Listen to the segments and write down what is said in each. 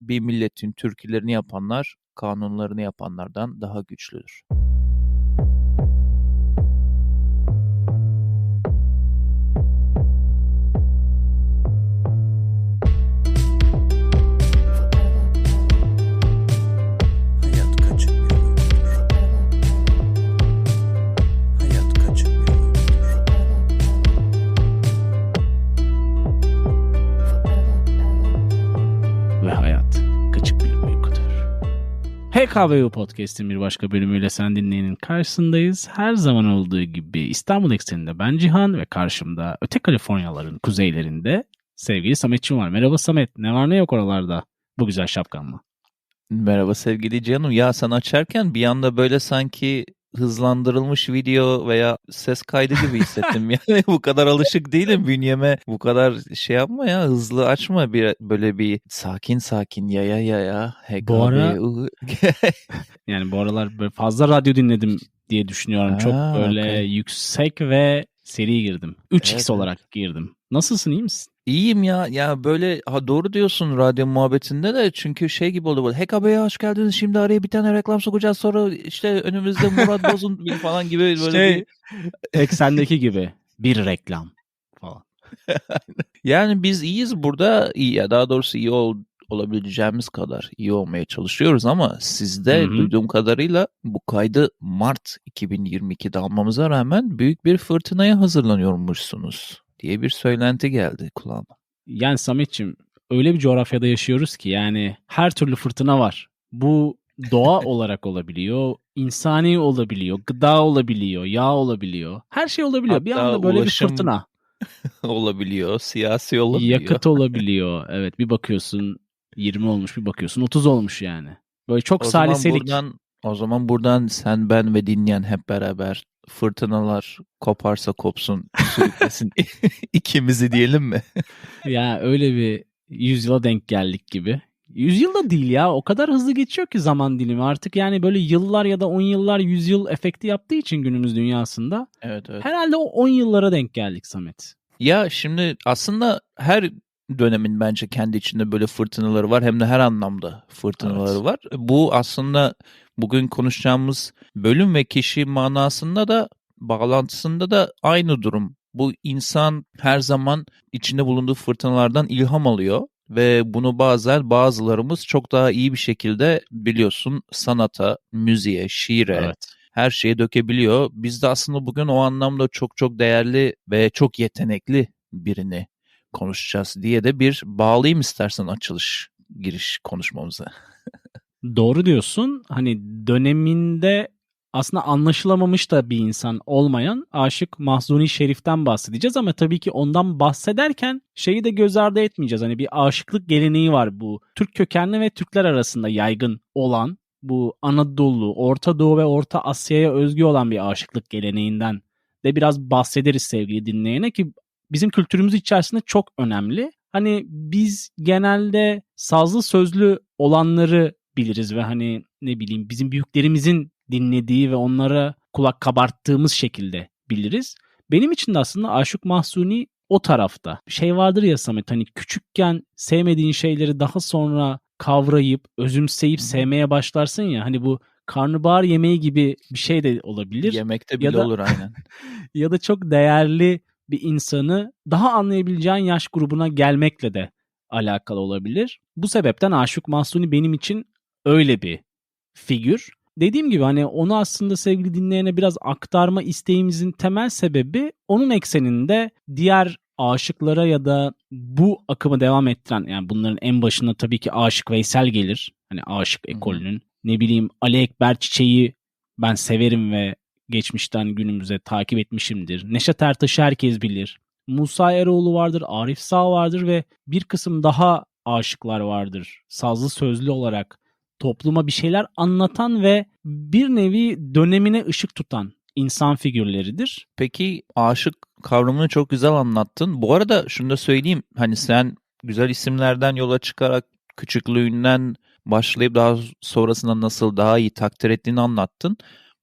bir milletin türkülerini yapanlar kanunlarını yapanlardan daha güçlüdür. HKBU Podcast'in bir başka bölümüyle sen dinleyenin karşısındayız. Her zaman olduğu gibi İstanbul ekseninde ben Cihan ve karşımda öte Kaliforniyaların kuzeylerinde sevgili Sametçim var. Merhaba Samet. Ne var ne yok oralarda bu güzel şapkanla. Merhaba sevgili canım. Ya sen açarken bir anda böyle sanki hızlandırılmış video veya ses kaydı gibi hissettim. yani bu kadar alışık değilim bünyeme. Bu kadar şey yapma ya hızlı açma bir böyle bir sakin sakin yaya yaya. Bu ara-. Yani bu aralar böyle fazla radyo dinledim diye düşünüyorum. Çok Ha, böyle okey. yüksek ve seri girdim. 3x Evet, olarak girdim. Nasılsın iyi misin? İyiyim ya. Ya böyle ha doğru diyorsun radyo muhabbetinde de çünkü şey gibi oldu böyle. HKB'ye hoş geldiniz. Şimdi araya bir tane reklam sokacağız. Sonra işte önümüzde Murat Boz'un falan gibi böyle Şey, bir eksendeki gibi bir reklam falan. Yani biz iyiyiz burada. iyi ya daha doğrusu iyi ol, olabileceğimiz kadar iyi olmaya çalışıyoruz ama sizde Hı hı. duyduğum kadarıyla bu kaydı Mart 2022'de almamıza rağmen büyük bir fırtınaya hazırlanıyormuşsunuz diye bir söylenti geldi kulağıma. Yani Sametçim öyle bir coğrafyada yaşıyoruz ki yani her türlü fırtına var. Bu doğa olarak olabiliyor, insani olabiliyor, gıda olabiliyor, yağ olabiliyor. Her şey olabiliyor. bir Hatta anda böyle ulaşım bir fırtına. olabiliyor, siyasi olabiliyor. Yakıt olabiliyor. Evet bir bakıyorsun 20 olmuş bir bakıyorsun 30 olmuş yani. Böyle çok o zaman saliselik. buradan o zaman buradan sen ben ve dinleyen hep beraber fırtınalar koparsa kopsun sürüklesin ikimizi diyelim mi? Ya öyle bir yüzyıla denk geldik gibi. Yüzyılda değil ya. O kadar hızlı geçiyor ki zaman dilimi. Artık yani böyle yıllar ya da 10 yıllar yüzyıl efekti yaptığı için günümüz dünyasında. Evet evet. Herhalde o 10 yıllara denk geldik Samet. Ya şimdi aslında her dönemin bence kendi içinde böyle fırtınaları var hem de her anlamda fırtınaları Evet. var. Bu aslında bugün konuşacağımız bölüm ve kişi manasında da bağlantısında da aynı durum. Bu insan her zaman içinde bulunduğu fırtınalardan ilham alıyor ve bunu bazen bazılarımız çok daha iyi bir şekilde biliyorsun sanata, müziğe, şiire, Evet. her şeye dökebiliyor. Biz de aslında bugün o anlamda çok çok değerli ve çok yetenekli birini konuşacağız diye de bir bağlayayım istersen açılış giriş konuşmamıza. Doğru diyorsun. Hani döneminde aslında anlaşılamamış da bir insan olmayan Aşık Mahzuni Şerif'ten bahsedeceğiz ama tabii ki ondan bahsederken şeyi de göz ardı etmeyeceğiz. Hani bir aşıklık geleneği var bu. Türk kökenli ve Türkler arasında yaygın olan bu Anadolu, Orta Doğu ve Orta Asya'ya özgü olan bir aşıklık geleneğinden de biraz bahsederiz sevgili dinleyene ki bizim kültürümüz içerisinde çok önemli. Hani biz genelde sazlı sözlü olanları biliriz ve hani ne bileyim bizim büyüklerimizin dinlediği ve onlara kulak kabarttığımız şekilde biliriz. Benim için de aslında Aşık Mahsuni o tarafta. Şey vardır ya Samet hani küçükken sevmediğin şeyleri daha sonra kavrayıp, özümseyip sevmeye başlarsın ya hani bu karnabahar yemeği gibi bir şey de olabilir. Yemekte Ya bile da- olur aynen. ya da çok değerli bir insanı daha anlayabileceğin yaş grubuna gelmekle de alakalı olabilir. Bu sebepten Aşık Mahsuni benim için öyle bir figür. Dediğim gibi hani onu aslında sevgili dinleyene biraz aktarma isteğimizin temel sebebi onun ekseninde diğer aşıklara ya da bu akımı devam ettiren yani bunların en başında tabii ki Aşık Veysel gelir. Hani Aşık ekolünün. Ne bileyim Ali Ekber Çiçeği ben severim ve geçmişten günümüze takip etmişimdir. Neşet Ertaş'ı herkes bilir. Musa Eroğlu vardır, Arif Sağ vardır ve bir kısım daha aşıklar vardır. Sazlı sözlü olarak topluma bir şeyler anlatan ve bir nevi dönemine ışık tutan insan figürleridir. Peki aşık kavramını çok güzel anlattın. Bu arada şunu da söyleyeyim. Hani sen güzel isimlerden yola çıkarak küçüklüğünden başlayıp daha sonrasında nasıl daha iyi takdir ettiğini anlattın.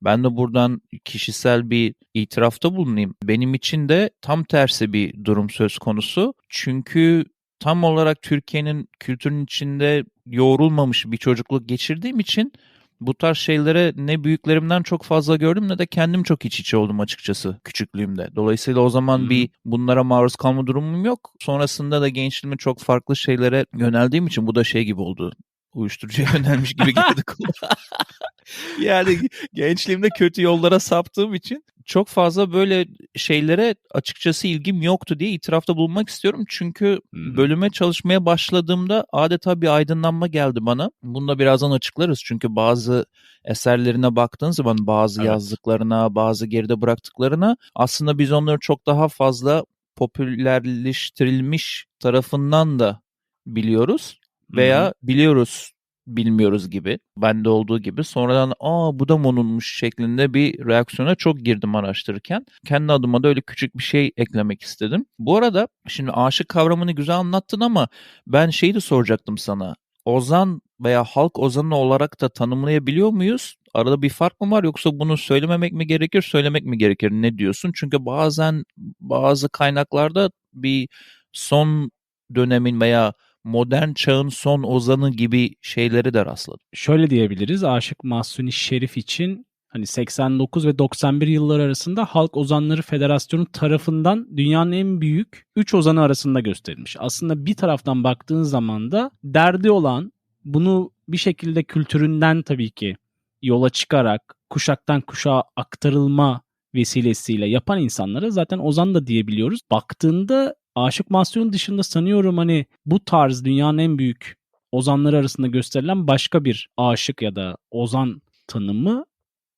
Ben de buradan kişisel bir itirafta bulunayım. Benim için de tam tersi bir durum söz konusu. Çünkü tam olarak Türkiye'nin kültürün içinde yoğrulmamış bir çocukluk geçirdiğim için bu tarz şeylere ne büyüklerimden çok fazla gördüm ne de kendim çok iç içe oldum açıkçası küçüklüğümde. Dolayısıyla o zaman hı. bir bunlara maruz kalma durumum yok. Sonrasında da gençliğimi çok farklı şeylere yöneldiğim için bu da şey gibi oldu. Uyuşturucuya yönelmiş gibi geldi kulağa. yani gençliğimde kötü yollara saptığım için çok fazla böyle şeylere açıkçası ilgim yoktu diye itirafta bulunmak istiyorum. Çünkü bölüme çalışmaya başladığımda adeta bir aydınlanma geldi bana. Bunu da birazdan açıklarız. Çünkü bazı eserlerine baktığın zaman bazı Evet. yazdıklarına, bazı geride bıraktıklarına aslında biz onları çok daha fazla popülerleştirilmiş tarafından da biliyoruz veya biliyoruz bilmiyoruz gibi. Bende olduğu gibi. Sonradan aa bu da mı onunmuş şeklinde bir reaksiyona çok girdim araştırırken. Kendi adıma da öyle küçük bir şey eklemek istedim. Bu arada şimdi aşık kavramını güzel anlattın ama ben şeyi de soracaktım sana. Ozan veya halk ozanı olarak da tanımlayabiliyor muyuz? Arada bir fark mı var yoksa bunu söylememek mi gerekir, söylemek mi gerekir? Ne diyorsun? Çünkü bazen bazı kaynaklarda bir son dönemin veya modern çağın son ozanı gibi şeyleri de rastladım. Şöyle diyebiliriz. Aşık Mahsuni Şerif için hani 89 ve 91 yılları arasında Halk Ozanları Federasyonu tarafından dünyanın en büyük 3 ozanı arasında gösterilmiş. Aslında bir taraftan baktığın zaman da derdi olan bunu bir şekilde kültüründen tabii ki yola çıkarak kuşaktan kuşağa aktarılma vesilesiyle yapan insanlara zaten ozan da diyebiliyoruz. Baktığında Aşık Mahsuni dışında sanıyorum hani bu tarz dünyanın en büyük ozanları arasında gösterilen başka bir aşık ya da ozan tanımı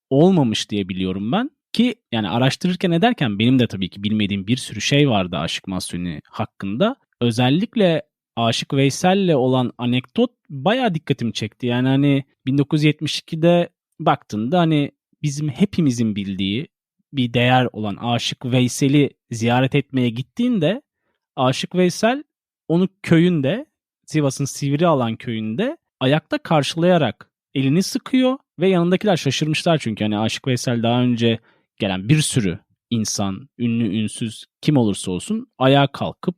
olmamış diye biliyorum ben. Ki yani araştırırken ederken benim de tabii ki bilmediğim bir sürü şey vardı Aşık Mahsuni hakkında. Özellikle Aşık Veysel'le olan anekdot bayağı dikkatimi çekti. Yani hani 1972'de baktığında hani bizim hepimizin bildiği bir değer olan Aşık Veysel'i ziyaret etmeye gittiğinde Aşık Veysel onu köyünde Sivas'ın Sivri alan köyünde ayakta karşılayarak elini sıkıyor ve yanındakiler şaşırmışlar çünkü hani Aşık Veysel daha önce gelen bir sürü insan, ünlü, ünsüz kim olursa olsun ayağa kalkıp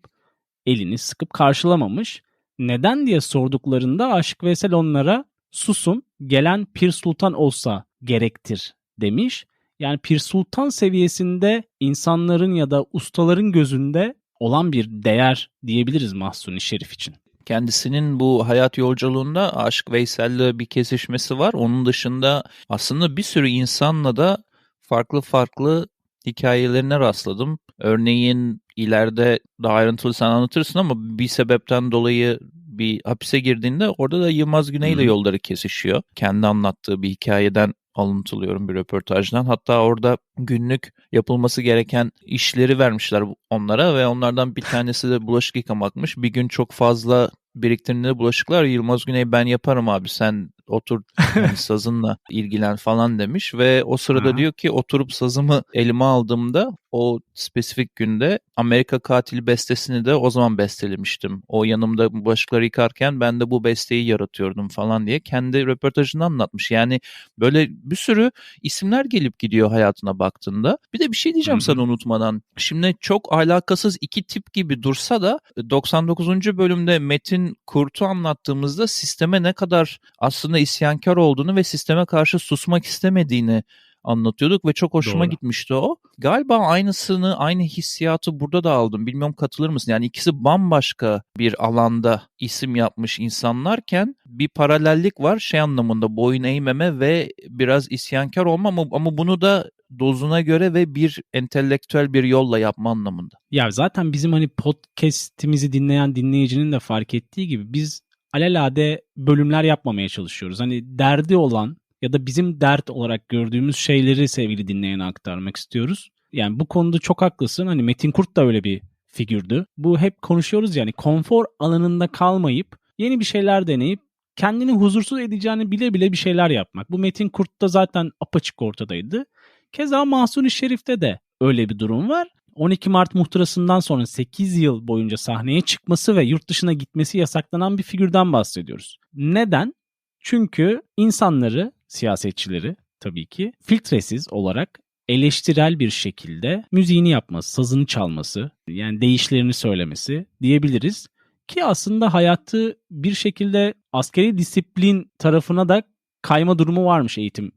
elini sıkıp karşılamamış. Neden diye sorduklarında Aşık Veysel onlara susun gelen Pir Sultan olsa gerektir demiş. Yani Pir Sultan seviyesinde insanların ya da ustaların gözünde olan bir değer diyebiliriz Mahsuni Şerif için. Kendisinin bu hayat yolculuğunda Aşık Veysel'le bir kesişmesi var. Onun dışında aslında bir sürü insanla da farklı farklı hikayelerine rastladım. Örneğin ileride daha ayrıntılı sen anlatırsın ama bir sebepten dolayı bir hapise girdiğinde orada da Yılmaz Güney ile Hı. yolları kesişiyor. Kendi anlattığı bir hikayeden alıntılıyorum bir röportajdan. Hatta orada günlük yapılması gereken işleri vermişler onlara ve onlardan bir tanesi de bulaşık yıkamakmış. Bir gün çok fazla biriktirdiğinde bulaşıklar Yılmaz Güney ben yaparım abi sen otur yani sazınla ilgilen falan demiş ve o sırada Aha. diyor ki oturup sazımı elime aldığımda o spesifik günde Amerika Katili bestesini de o zaman bestelemiştim. O yanımda bulaşıkları yıkarken ben de bu besteyi yaratıyordum falan diye kendi röportajında anlatmış. Yani böyle bir sürü isimler gelip gidiyor hayatına baktığında. Bir de bir şey diyeceğim Hı hı. sana unutmadan. Şimdi çok alakasız iki tip gibi dursa da 99. bölümde Metin Kurt'u anlattığımızda sisteme ne kadar aslında isyankar olduğunu ve sisteme karşı susmak istemediğini anlatıyorduk ve çok hoşuma Doğru. gitmişti o. Galiba aynısını, aynı hissiyatı burada da aldım. Bilmiyorum katılır mısın? Yani ikisi bambaşka bir alanda isim yapmış insanlarken bir paralellik var şey anlamında boyun eğmeme ve biraz isyankar olma ama, ama bunu da dozuna göre ve bir entelektüel bir yolla yapma anlamında. Ya zaten bizim hani podcast'imizi dinleyen dinleyicinin de fark ettiği gibi biz alelade bölümler yapmamaya çalışıyoruz. Hani derdi olan ya da bizim dert olarak gördüğümüz şeyleri sevgili dinleyene aktarmak istiyoruz. Yani bu konuda çok haklısın. Hani Metin Kurt da öyle bir figürdü. Bu hep konuşuyoruz yani konfor alanında kalmayıp yeni bir şeyler deneyip kendini huzursuz edeceğini bile bile bir şeyler yapmak. Bu Metin Kurt'ta zaten apaçık ortadaydı. Keza Mahsuni Şerif'te de öyle bir durum var. 12 Mart muhtırasından sonra 8 yıl boyunca sahneye çıkması ve yurt dışına gitmesi yasaklanan bir figürden bahsediyoruz. Neden? Çünkü insanları, siyasetçileri tabii ki filtresiz olarak eleştirel bir şekilde müziğini yapması, sazını çalması, yani değişlerini söylemesi diyebiliriz. Ki aslında hayatı bir şekilde askeri disiplin tarafına da kayma durumu varmış eğitim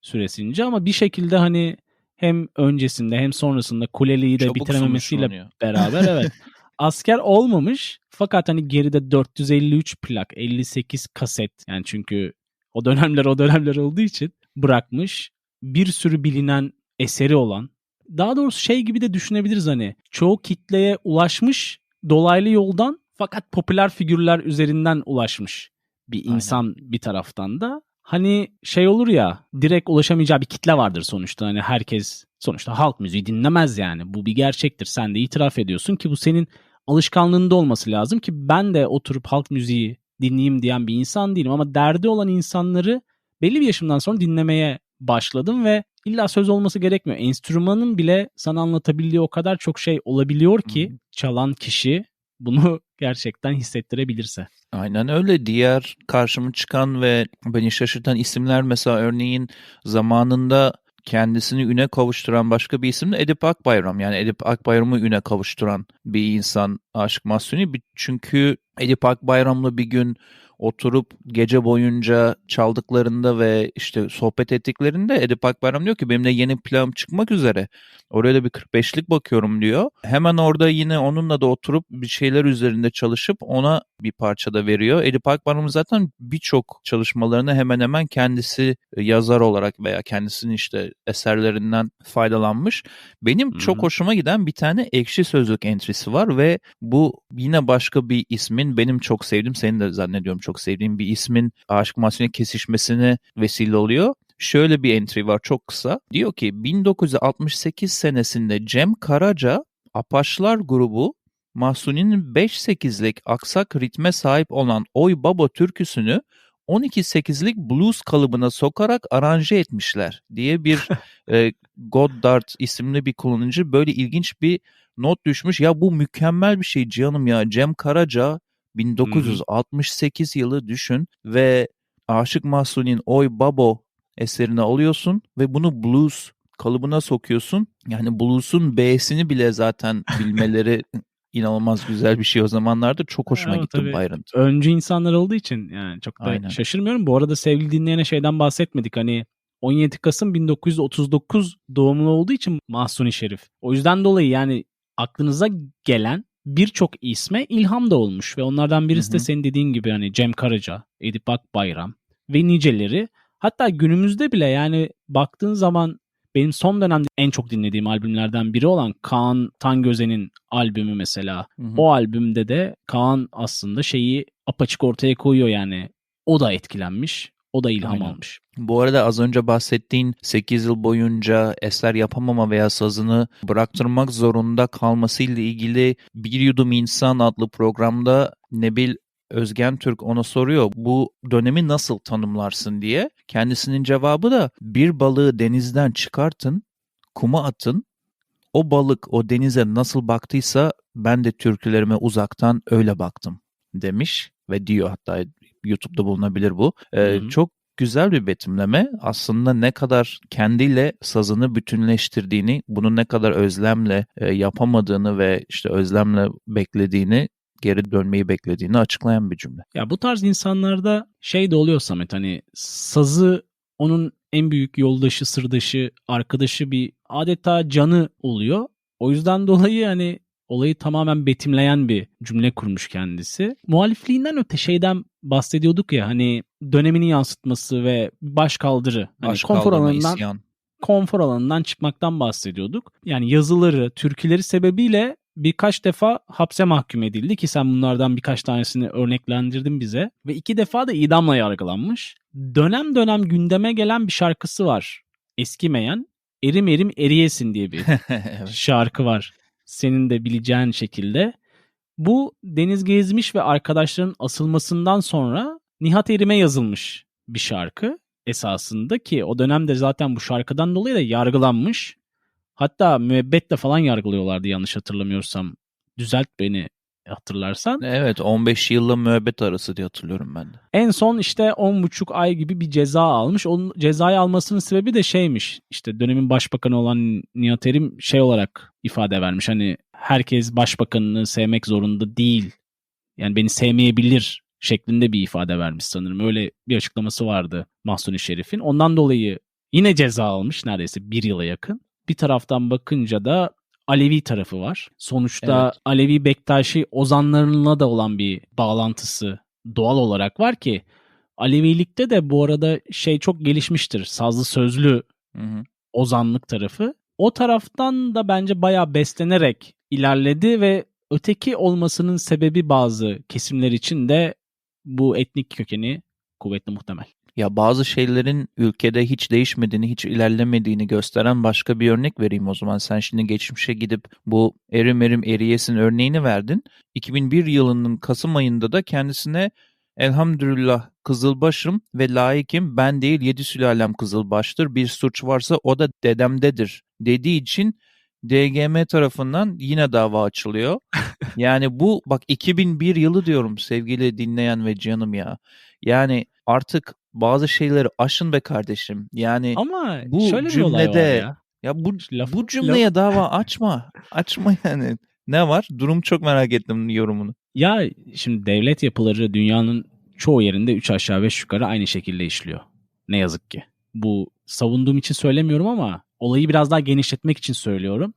süresince ama bir şekilde hani hem öncesinde hem sonrasında kuleliği de Çabuk bitirememesiyle beraber evet. Asker olmamış fakat hani geride 453 plak 58 kaset yani çünkü o dönemler o dönemler olduğu için bırakmış bir sürü bilinen eseri olan daha doğrusu şey gibi de düşünebiliriz hani çoğu kitleye ulaşmış dolaylı yoldan fakat popüler figürler üzerinden ulaşmış bir Aynen. insan bir taraftan da hani şey olur ya direkt ulaşamayacağı bir kitle vardır sonuçta. Hani herkes sonuçta halk müziği dinlemez yani. Bu bir gerçektir. Sen de itiraf ediyorsun ki bu senin alışkanlığında olması lazım ki ben de oturup halk müziği dinleyeyim diyen bir insan değilim. Ama derdi olan insanları belli bir yaşımdan sonra dinlemeye başladım ve illa söz olması gerekmiyor. Enstrümanın bile sana anlatabildiği o kadar çok şey olabiliyor ki çalan kişi bunu gerçekten hissettirebilirse. Aynen öyle. Diğer karşıma çıkan ve beni şaşırtan isimler mesela örneğin zamanında kendisini üne kavuşturan başka bir isim de Edip Akbayram. Yani Edip Akbayram'ı üne kavuşturan bir insan Aşık Mahsuni. Çünkü Edip Akbayram'la bir gün oturup gece boyunca çaldıklarında ve işte sohbet ettiklerinde Edip Akbayram diyor ki benimle yeni planım çıkmak üzere. Oraya da bir 45'lik bakıyorum diyor. Hemen orada yine onunla da oturup bir şeyler üzerinde çalışıp ona bir parça da veriyor. Edip Akbayram zaten birçok çalışmalarını hemen hemen kendisi yazar olarak veya kendisinin işte eserlerinden faydalanmış. Benim Hı çok hoşuma giden bir tane ekşi sözlük entrisi var ve bu yine başka bir ismin benim çok sevdiğim, senin de zannediyorum çok sevdiğim bir ismin Aşık Mahzun'un kesişmesine vesile oluyor. Şöyle bir entry var çok kısa. Diyor ki 1968 senesinde Cem Karaca Apaçlar grubu Mahsuni'nin 5-8'lik aksak ritme sahip olan Oy Baba türküsünü 12-8'lik blues kalıbına sokarak aranje etmişler diye bir e, Goddard isimli bir kullanıcı böyle ilginç bir not düşmüş. Ya bu mükemmel bir şey canım ya. Cem Karaca 1968 yılı düşün ve Aşık Mahsuni'nin Oy Babo eserini alıyorsun ve bunu blues kalıbına sokuyorsun. Yani blues'un B'sini bile zaten bilmeleri inanılmaz güzel bir şey o zamanlarda. Çok hoşuma Evet, gitti tabii. ayrıntı. Öncü insanlar olduğu için yani çok da Aynen. şaşırmıyorum. Bu arada sevgili dinleyene şeyden bahsetmedik. Hani 17 Kasım 1939 doğumlu olduğu için Mahsuni Şerif. O yüzden dolayı yani aklınıza gelen birçok isme ilham da olmuş ve onlardan birisi de senin dediğin gibi hani Cem Karaca, Edip Akbayram ve niceleri. Hatta günümüzde bile yani baktığın zaman benim son dönemde en çok dinlediğim albümlerden biri olan Kaan Tangöze'nin albümü mesela. Hı hı. O albümde de Kaan aslında şeyi apaçık ortaya koyuyor yani. O da etkilenmiş. O da ilham Aynen. almış. Bu arada az önce bahsettiğin 8 yıl boyunca eser yapamama veya sazını bıraktırmak zorunda kalmasıyla ilgili Bir Yudum İnsan adlı programda Nebil Özgen Türk ona soruyor bu dönemi nasıl tanımlarsın diye. Kendisinin cevabı da bir balığı denizden çıkartın, kuma atın. O balık o denize nasıl baktıysa ben de türkülerime uzaktan öyle baktım demiş ve diyor hatta YouTube'da bulunabilir bu. Hı hı. çok güzel bir betimleme. Aslında ne kadar kendiyle sazını bütünleştirdiğini, bunu ne kadar özlemle e, yapamadığını ve işte özlemle beklediğini, geri dönmeyi beklediğini açıklayan bir cümle. Ya bu tarz insanlarda şey de oluyor Samet hani sazı onun en büyük yoldaşı, sırdaşı, arkadaşı bir adeta canı oluyor. O yüzden dolayı hani olayı tamamen betimleyen bir cümle kurmuş kendisi. Muhalifliğinden öte şeyden bahsediyorduk ya hani dönemini yansıtması ve baş kaldırı. Hani Baş konfor alanından isyan. konfor alanından çıkmaktan bahsediyorduk. Yani yazıları, türküleri sebebiyle birkaç defa hapse mahkum edildi ki sen bunlardan birkaç tanesini örneklendirdin bize. Ve iki defa da idamla yargılanmış. Dönem dönem gündeme gelen bir şarkısı var. Eskimeyen Erim Erim Eriyesin diye bir evet. şarkı var. Senin de bileceğin şekilde. Bu Deniz Gezmiş ve arkadaşların asılmasından sonra Nihat Erim'e yazılmış bir şarkı esasında ki o dönemde zaten bu şarkıdan dolayı da yargılanmış. Hatta müebbetle falan yargılıyorlardı yanlış hatırlamıyorsam. Düzelt beni hatırlarsan. Evet 15 yılla müebbet arası diye hatırlıyorum ben de. En son işte 10,5 ay gibi bir ceza almış. Onun cezayı almasının sebebi de şeymiş. İşte dönemin başbakanı olan Nihat Erim şey olarak ifade vermiş. Hani herkes başbakanını sevmek zorunda değil yani beni sevmeyebilir şeklinde bir ifade vermiş sanırım. Öyle bir açıklaması vardı Mahsuni Şerif'in. Ondan dolayı yine ceza almış neredeyse bir yıla yakın. Bir taraftan bakınca da Alevi tarafı var. Sonuçta Evet. Alevi Bektaşi ozanlarına da olan bir bağlantısı doğal olarak var ki Alevilikte de bu arada şey çok gelişmiştir. Sazlı sözlü Hı hı. ozanlık tarafı. O taraftan da bence bayağı beslenerek ilerledi ve öteki olmasının sebebi bazı kesimler için de bu etnik kökeni kuvvetli muhtemel. Ya bazı şeylerin ülkede hiç değişmediğini, hiç ilerlemediğini gösteren başka bir örnek vereyim o zaman. Sen şimdi geçmişe gidip bu erim erim eriyesin örneğini verdin. 2001 yılının Kasım ayında da kendisine elhamdülillah kızılbaşım ve layıkım ben değil yedi sülalem kızılbaştır bir suç varsa o da dedemdedir dediği için DGM tarafından yine dava açılıyor. Yani bu bak 2001 yılı diyorum sevgili dinleyen ve canım ya. Yani artık bazı şeyleri aşın be kardeşim. Yani Ama Bu şöyle bir olay var cümlede ya. ya bu Laf- bu cümleye dava açma. Açma yani. Ne var? Durum çok merak ettim yorumunu. Ya şimdi devlet yapıları dünyanın çoğu yerinde 3 aşağı 5 yukarı aynı şekilde işliyor. Ne yazık ki. Bu savunduğum için söylemiyorum ama olayı biraz daha genişletmek için söylüyorum.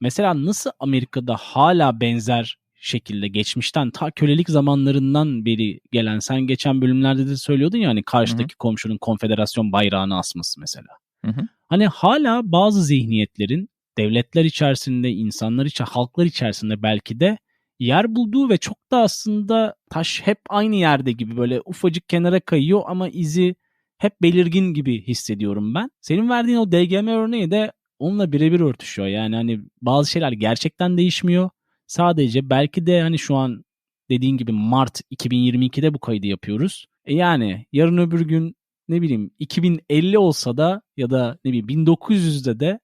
Mesela nasıl Amerika'da hala benzer şekilde geçmişten ta kölelik zamanlarından beri gelen sen geçen bölümlerde de söylüyordun ya hani karşıdaki komşunun konfederasyon bayrağını asması mesela. Hı hı. Hani hala bazı zihniyetlerin devletler içerisinde, insanlar içerisinde, halklar içerisinde belki de yer bulduğu ve çok da aslında taş hep aynı yerde gibi böyle ufacık kenara kayıyor ama izi hep belirgin gibi hissediyorum ben. Senin verdiğin o DGM örneği de onunla birebir örtüşüyor. Yani hani bazı şeyler gerçekten değişmiyor. Sadece belki de hani şu an dediğin gibi Mart 2022'de bu kaydı yapıyoruz. E yani yarın öbür gün ne bileyim 2050 olsa da ya da ne bileyim 1900'de de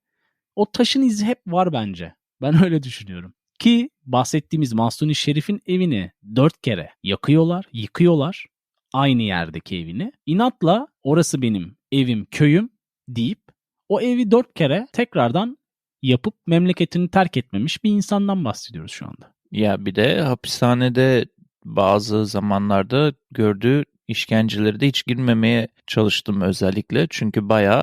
o taşın izi hep var bence. Ben öyle düşünüyorum. Ki bahsettiğimiz Mahsuni Şerif'in evini dört kere yakıyorlar, yıkıyorlar. Aynı yerdeki evini. İnatla orası benim evim, köyüm deyip o evi dört kere tekrardan yapıp memleketini terk etmemiş bir insandan bahsediyoruz şu anda. Ya bir de hapishanede bazı zamanlarda gördüğü işkenceleri de hiç girmemeye çalıştım özellikle. Çünkü bayağı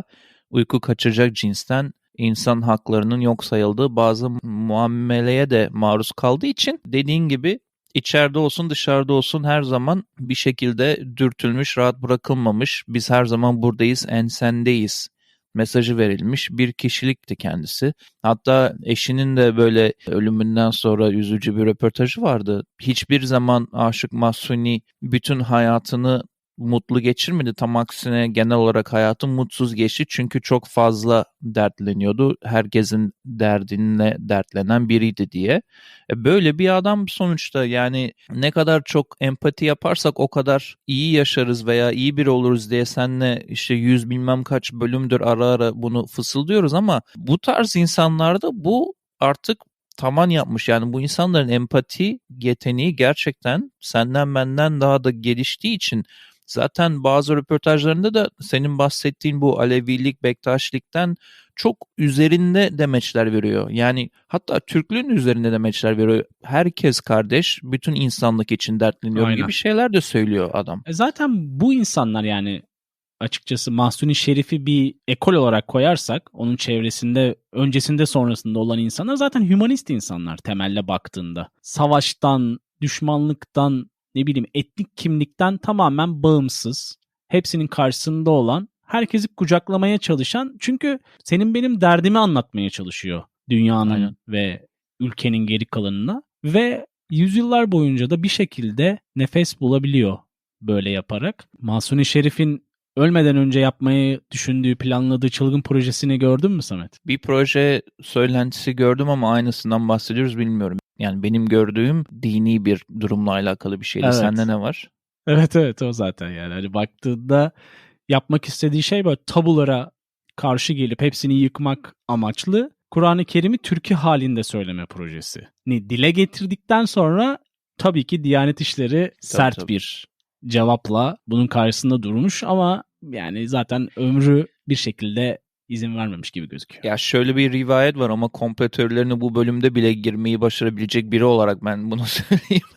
uyku kaçıracak cinsten insan haklarının yok sayıldığı bazı muameleye de maruz kaldığı için dediğin gibi içeride olsun dışarıda olsun her zaman bir şekilde dürtülmüş, rahat bırakılmamış. Biz her zaman buradayız, ensendeyiz mesajı verilmiş bir kişilikti kendisi. Hatta eşinin de böyle ölümünden sonra üzücü bir röportajı vardı. Hiçbir zaman Aşık Mahsuni bütün hayatını mutlu geçirmedi. Tam aksine genel olarak hayatı mutsuz geçti. Çünkü çok fazla dertleniyordu. Herkesin derdinle dertlenen biriydi diye. E, Böyle bir adam sonuçta yani ne kadar çok empati yaparsak o kadar iyi yaşarız veya iyi biri oluruz diye senle işte yüz bilmem kaç bölümdür ara ara bunu fısıldıyoruz ama bu tarz insanlarda bu artık taman yapmış. Yani bu insanların empati yeteneği gerçekten senden benden daha da geliştiği için zaten bazı röportajlarında da senin bahsettiğin bu Alevilik, Bektaşlikten çok üzerinde demeçler veriyor. Yani hatta Türklüğün üzerinde demeçler veriyor. Herkes kardeş, bütün insanlık için dertleniyorum Aynen. gibi şeyler de söylüyor adam. E zaten bu insanlar yani açıkçası Mahsuni Şerif'i bir ekol olarak koyarsak onun çevresinde öncesinde sonrasında olan insanlar zaten hümanist insanlar temelle baktığında. Savaştan, düşmanlıktan, ne bileyim etnik kimlikten tamamen bağımsız. Hepsinin karşısında olan, herkesi kucaklamaya çalışan çünkü senin benim derdimi anlatmaya çalışıyor dünyanın Aynen. ve ülkenin geri kalanına ve yüzyıllar boyunca da bir şekilde nefes bulabiliyor böyle yaparak. Mahsuni Şerif'in ölmeden önce yapmayı düşündüğü, planladığı çılgın projesini gördün mü Samet? Bir proje söylentisi gördüm ama aynısından bahsediyoruz bilmiyorum. Yani benim gördüğüm dini bir durumla alakalı bir şeydi. Evet. Sende ne var? Evet evet o zaten yani. Hani baktığında yapmak istediği şey böyle tabulara karşı gelip hepsini yıkmak amaçlı. Kur'an-ı Kerim'i türkü halinde söyleme projesi. Ni dile getirdikten sonra tabii ki Diyanet İşleri sert tabii. bir cevapla bunun karşısında durmuş ama yani zaten ömrü bir şekilde izin vermemiş gibi gözüküyor. Ya şöyle bir rivayet var ama komplo teorilerine bu bölümde bile girmeyi başarabilecek biri olarak ben bunu söyleyeyim.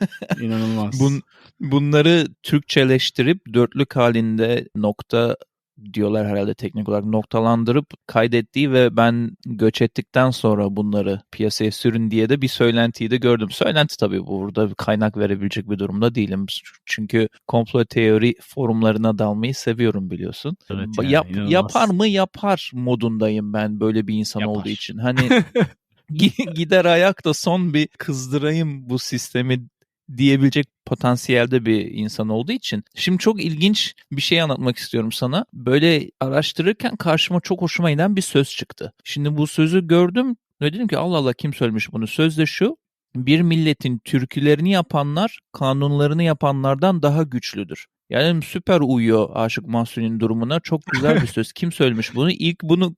İnanılmaz. Bun, bunları Türkçeleştirip dörtlük halinde nokta diyorlar herhalde teknik olarak noktalandırıp kaydettiği ve ben göç ettikten sonra bunları piyasaya sürün diye de bir söylentiyi de gördüm. Söylenti tabii burada kaynak verebilecek bir durumda değilim. Çünkü komplo teori forumlarına dalmayı seviyorum biliyorsun. Evet yani, yap- inanılmaz. yapar mı yapar modundayım ben böyle bir insan Yapar. olduğu için. Hani gi- gider ayakta son bir kızdırayım bu sistemi diyebilecek potansiyelde bir insan olduğu için. Şimdi çok ilginç bir şey anlatmak istiyorum sana. Böyle araştırırken karşıma çok hoşuma giden bir söz çıktı. Şimdi bu sözü gördüm ve dedim ki Allah Allah kim söylemiş bunu? Söz de şu. Bir milletin türkülerini yapanlar kanunlarını yapanlardan daha güçlüdür. Yani süper uyuyor Aşık Mahsuni'nin durumuna. Çok güzel bir söz. Kim söylemiş bunu? İlk bunu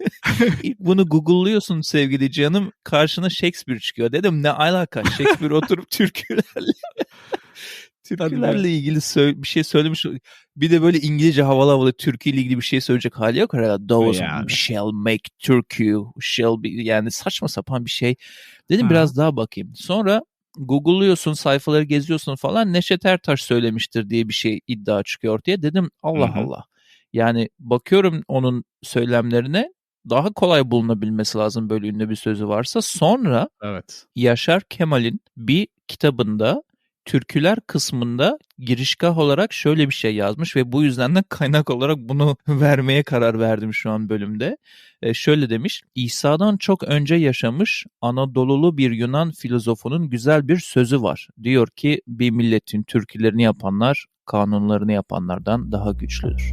ilk bunu Google'lıyorsun sevgili canım. Karşına Shakespeare çıkıyor. Dedim ne alaka? Shakespeare oturup türkülerle türkülerle ilgili sö- bir şey söylemiş. Bir de böyle İngilizce havalı havalı türkü ile ilgili bir şey söyleyecek hali yok herhalde. Those Yani. shall make Turkey shall be yani saçma sapan bir şey. Dedim Ha. biraz daha bakayım. Sonra Google'lıyorsun, sayfaları geziyorsun falan. Neşet Ertaş söylemiştir diye bir şey iddia çıkıyor ortaya. Dedim Allah Hı hı. Allah. Yani bakıyorum onun söylemlerine daha kolay bulunabilmesi lazım böyle ünlü bir sözü varsa. Sonra Evet. Yaşar Kemal'in bir kitabında türküler kısmında girişgah olarak şöyle bir şey yazmış ve bu yüzden de kaynak olarak bunu vermeye karar verdim şu an bölümde. E, şöyle demiş, İsa'dan çok önce yaşamış Anadolulu bir Yunan filozofunun güzel bir sözü var. Diyor ki bir milletin türkülerini yapanlar kanunlarını yapanlardan daha güçlüdür.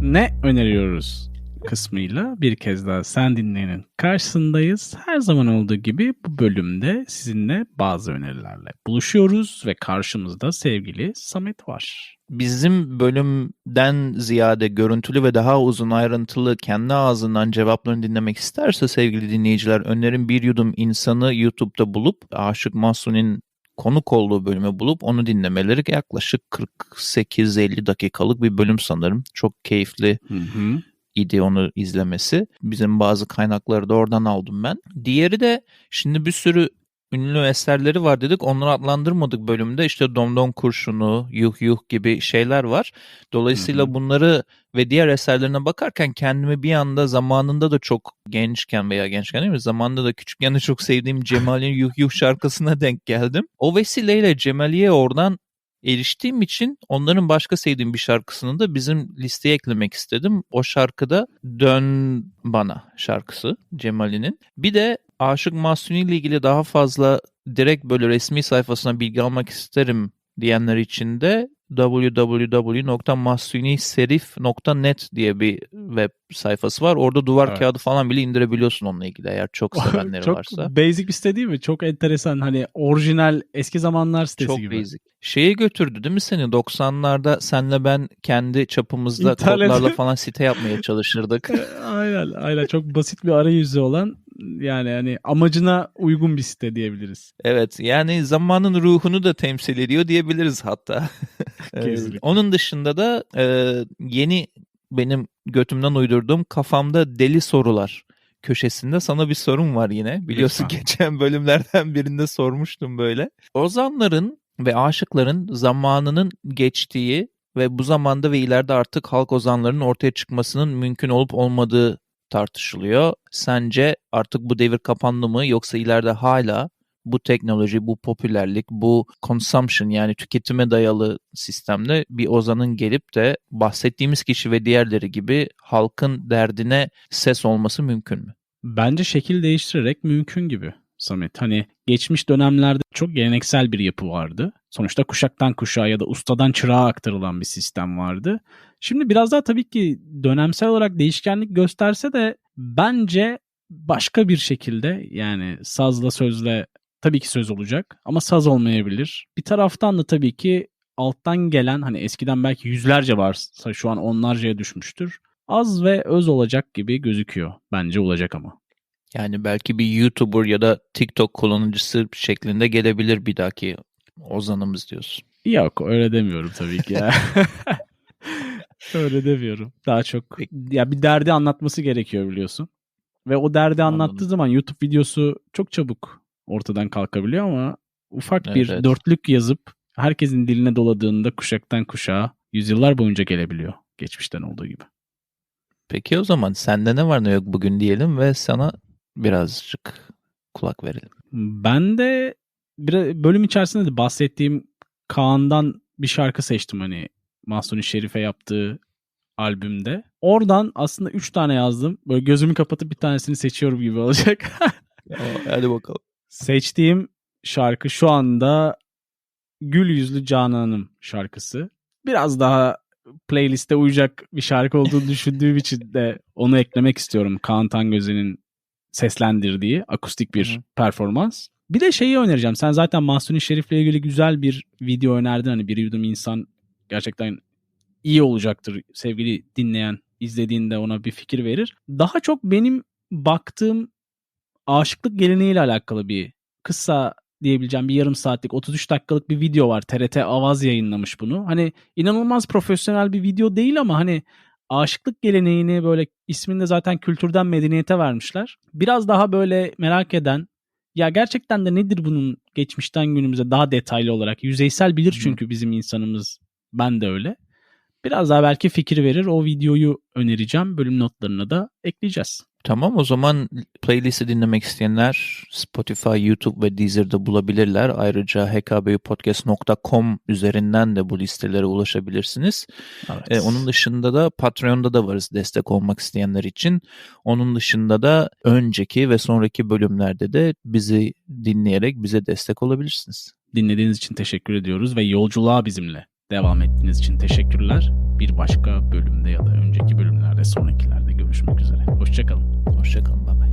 Ne öneriyoruz kısmıyla bir kez daha sen dinleyenin karşısındayız. Her zaman olduğu gibi bu bölümde sizinle bazı önerilerle buluşuyoruz ve karşımızda sevgili Samet var. Bizim bölümden ziyade görüntülü ve daha uzun ayrıntılı kendi ağzından cevaplarını dinlemek isterse sevgili dinleyiciler önerim bir yudum insanı YouTube'da bulup Aşık Mahsuni'nin konuk olduğu bölümü bulup onu dinlemeleri yaklaşık 48-50 dakikalık bir bölüm sanırım. Çok keyifli Hı hı. İdi onu izlemesi. Bizim bazı kaynakları da oradan aldım ben. Diğeri de şimdi bir sürü ünlü eserleri var dedik. Onları adlandırmadık bölümde. İşte Domdom Kurşunu, Yuh Yuh gibi şeyler var. Dolayısıyla Hı hı. bunları ve diğer eserlerine bakarken kendimi bir anda zamanında da çok gençken veya gençken değil mi? Zamanında da küçükken de çok sevdiğim Cemal'in Yuh Yuh şarkısına denk geldim. O vesileyle Cemali'ye oradan eriştiğim için onların başka sevdiğim bir şarkısını da bizim listeye eklemek istedim. O şarkıda Dön Bana şarkısı Cemali'nin. Bir de Aşık Mahsuni ile ilgili daha fazla direkt böyle resmi sayfasına bilgi almak isterim diyenler için de www.mahsuniserif.net diye bir web sayfası var. Orada duvar Evet. kağıdı falan bile indirebiliyorsun onunla ilgili eğer çok sevenleri Çok varsa. basic bir site değil mi? Çok enteresan hani orijinal eski zamanlar sitesi Çok gibi. basic. Şeye götürdü değil mi seni? 90'larda senle ben kendi çapımızda İnternet. kodlarla falan site yapmaya çalışırdık. aynen aynen çok basit bir arayüzü olan yani hani amacına uygun bir site diyebiliriz. evet yani zamanın ruhunu da temsil ediyor diyebiliriz hatta. Ee. Onun dışında da e, yeni benim götümden uydurduğum kafamda deli sorular köşesinde sana bir sorum var yine. Biliyorsun Lütfen. geçen bölümlerden birinde sormuştum böyle. Ozanların ve aşıkların zamanının geçtiği ve bu zamanda ve ileride artık halk ozanlarının ortaya çıkmasının mümkün olup olmadığı tartışılıyor. Sence artık bu devir kapandı mı yoksa ileride hala bu teknoloji, bu popülerlik, bu consumption yani tüketime dayalı sistemde bir ozanın gelip de bahsettiğimiz kişi ve diğerleri gibi halkın derdine ses olması mümkün mü? Bence şekil değiştirerek mümkün gibi Samet. Hani geçmiş dönemlerde çok geleneksel bir yapı vardı. Sonuçta kuşaktan kuşağa ya da ustadan çırağa aktarılan bir sistem vardı. Şimdi biraz daha tabii ki dönemsel olarak değişkenlik gösterse de bence başka bir şekilde yani sazla sözle tabii ki söz olacak ama saz olmayabilir. Bir taraftan da tabii ki alttan gelen hani eskiden belki yüzlerce varsa şu an onlarcaya düşmüştür. Az ve öz olacak gibi gözüküyor. Bence olacak ama. Yani belki bir YouTuber ya da TikTok kullanıcısı şeklinde gelebilir bir dahaki ozanımız diyorsun. Yok öyle demiyorum tabii ki ya. Öyle demiyorum. Daha çok ya bir derdi anlatması gerekiyor biliyorsun. Ve o derdi anlattığı Anladım. zaman YouTube videosu çok çabuk ortadan kalkabiliyor ama ufak Evet, bir evet. dörtlük yazıp herkesin diline doladığında kuşaktan kuşağa yüzyıllar boyunca gelebiliyor. Geçmişten olduğu gibi. Peki o zaman sende ne var ne yok bugün diyelim ve sana birazcık kulak verelim. Ben de bir bölüm içerisinde de bahsettiğim Kaan'dan bir şarkı seçtim hani Mahsuni Şerife yaptığı albümde. Oradan aslında 3 tane yazdım. Böyle gözümü kapatıp bir tanesini seçiyorum gibi olacak. Hadi bakalım. Seçtiğim şarkı şu anda Gül Yüzlü Canan'ım şarkısı. Biraz daha playliste uyacak bir şarkı olduğunu düşündüğüm için de onu eklemek istiyorum. Kaan Tangöze'nin seslendirdiği akustik bir Hı performans. Bir de şeyi önereceğim. Sen zaten Mahsuni Şerif'le ilgili güzel bir video önerdin. Hani bir yudum insan gerçekten iyi olacaktır. Sevgili dinleyen izlediğinde ona bir fikir verir. Daha çok benim baktığım aşıklık geleneğiyle alakalı bir kısa diyebileceğim bir yarım saatlik 33 dakikalık bir video var. TRT Avaz yayınlamış bunu. Hani inanılmaz profesyonel bir video değil ama hani aşıklık geleneğini böyle ismini de zaten kültürden medeniyete vermişler. Biraz daha böyle merak eden ya gerçekten de nedir bunun geçmişten günümüze daha detaylı olarak yüzeysel bilir çünkü bizim insanımız ben de öyle. Biraz daha belki fikir verir o videoyu önereceğim bölüm notlarına da ekleyeceğiz. Tamam o zaman playlisti dinlemek isteyenler Spotify, YouTube ve Deezer'da bulabilirler. Ayrıca hkbpodcast.com üzerinden de bu listelere ulaşabilirsiniz. Evet. E, onun dışında da Patreon'da da varız destek olmak isteyenler için. Onun dışında da önceki ve sonraki bölümlerde de bizi dinleyerek bize destek olabilirsiniz. Dinlediğiniz için teşekkür ediyoruz ve yolculuğa bizimle devam ettiğiniz için teşekkürler. Bir başka bölümde ya da önceki bölümlerde sonrakilerde görüşmek üzere. Hoşçakalın. Hoşçakalın. Bye bye.